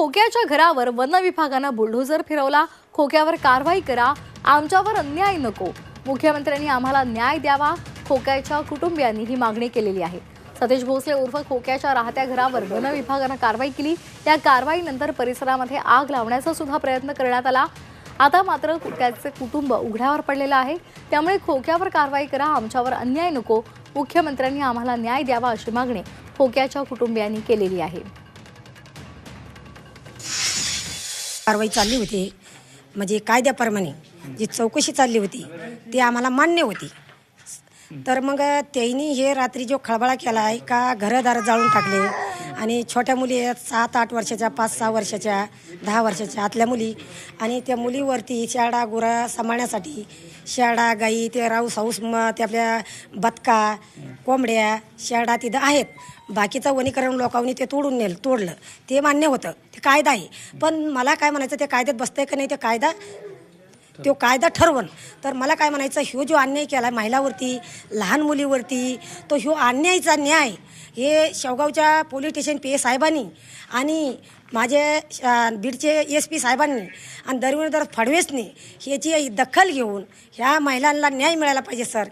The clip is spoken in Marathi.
खोक्याच्या घरावर वन विभागानं बुलडोझर फिरवला. खोक्यावर कारवाई करा. आमच्यावर अन्याय नको. मुख्यमंत्र्यांनी आम्हाला न्याय द्यावा. खोक्याच्या कुटुंबियांनी ही मागणी केलेली आहे. सतीश भोसले उर्फ खोक्याच्या राहत्या घरावर वन विभागानं कारवाई केली. या कारवाईनंतर परिसरामध्ये आग लावण्याचा सुद्धा प्रयत्न करण्यात आला. आता मात्र त्याचे कुटुंब उघड्यावर पडलेलं आहे. त्यामुळे खोक्यावर कारवाई करा. आमच्यावर अन्याय नको. मुख्यमंत्र्यांनी आम्हाला न्याय द्यावा अशी मागणी खोक्याच्या कुटुंबियांनी केलेली आहे. कारवाई चालली होती. म्हणजे कायद्याप्रमाणे जी चौकशी चालली होती ती आम्हाला मान्य होती. तर मग त्यांनी हे रात्री जो खळबळा केला आहे का घरदार जाळून टाकले आणि छोट्या मुली आहेत सात आठ वर्षाच्या पाच सहा वर्षाच्या दहा वर्षाच्या आतल्या मुली. आणि त्या मुलीवरती शेळा गुरा सांभाळण्यासाठी शेळा गाई ते राऊस हाऊस मग ते आपल्या बदका कोंबड्या शेळा तिथं आहेत. बाकीचं वनीकरण लोकांनी ते तोडून नेलं तोडलं. ते मान्य होतं. ते कायदा आहे. पण मला काय म्हणायचं ते कायद्यात बसतंय का नाही ते कायदा तो कायदा ठरवण. तर मला काय म्हणायचं ह्यो जो अन्याय केला महिलावरती लहान मुलीवरती तो ह्यो अन्यायचा न्याय. हे शेवगावच्या पोलीस स्टेशन पी ए साहेबांनी आणि माझे बीडचे एस पी साहेबांनी आणि दरविंदर फडणवीसनी ह्याची दखल घेऊन ह्या महिलांना न्याय मिळायला पाहिजे सर.